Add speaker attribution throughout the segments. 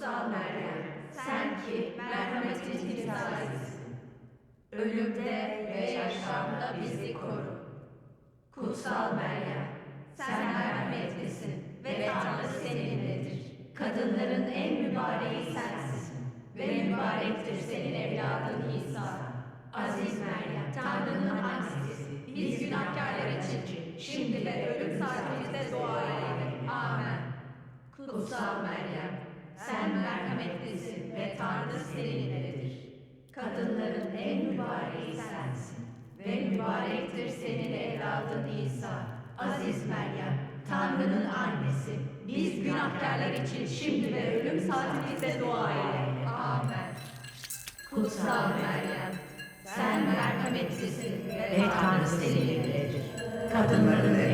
Speaker 1: Kutsal Meryem, sen ki merhametin timsalisin. Ölümde ve yaşamda bizi koru. Kutsal Meryem, sen merhametlisin ve Tanrı seninledir. Kadınların en mübareği sensin ve mübarektir senin evladın İsa. Aziz Meryem, Tanrı'nın annesi, biz günahkarlar için şimdi ve ölüm saatimizde dua eyle. Amen. Kutsal Meryem, merhametlisin ve Tanrı seninledir. Kadınların en mübareği sensin ve mübarektir senin evladın İsa. Aziz Meryem, Tanrı'nın annesi, biz günahkarlar için şimdi ve ölüm saatimizde dua eyle. Amen. Kutsal Meryem, sen merhametlisin ve Tanrı seninledir. Kadınların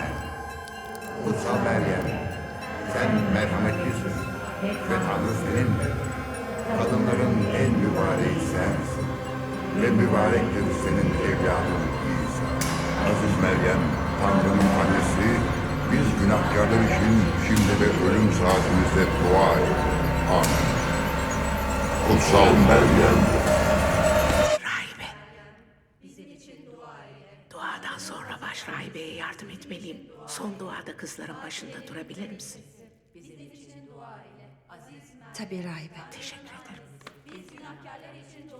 Speaker 2: Amen. Kutsal Meryem, sen merhametlisin ve Tanrı seninle. Kadınların en mübareği sensin ve mübarektir senin evladın İsa. Aziz Meryem, Tanrı'nın annesi, biz günahkarlar için şimdi ve ölüm saatimizde dua eyle. Amen. Kutsal Meryem,
Speaker 3: Rahibe. Duadan sonra baş rahibeye yardım etmeliyim. Son duada kızların başında durabilir misin?
Speaker 4: Tabii rahibe.
Speaker 3: Teşekkür ederim.
Speaker 1: Biz günahkarlar için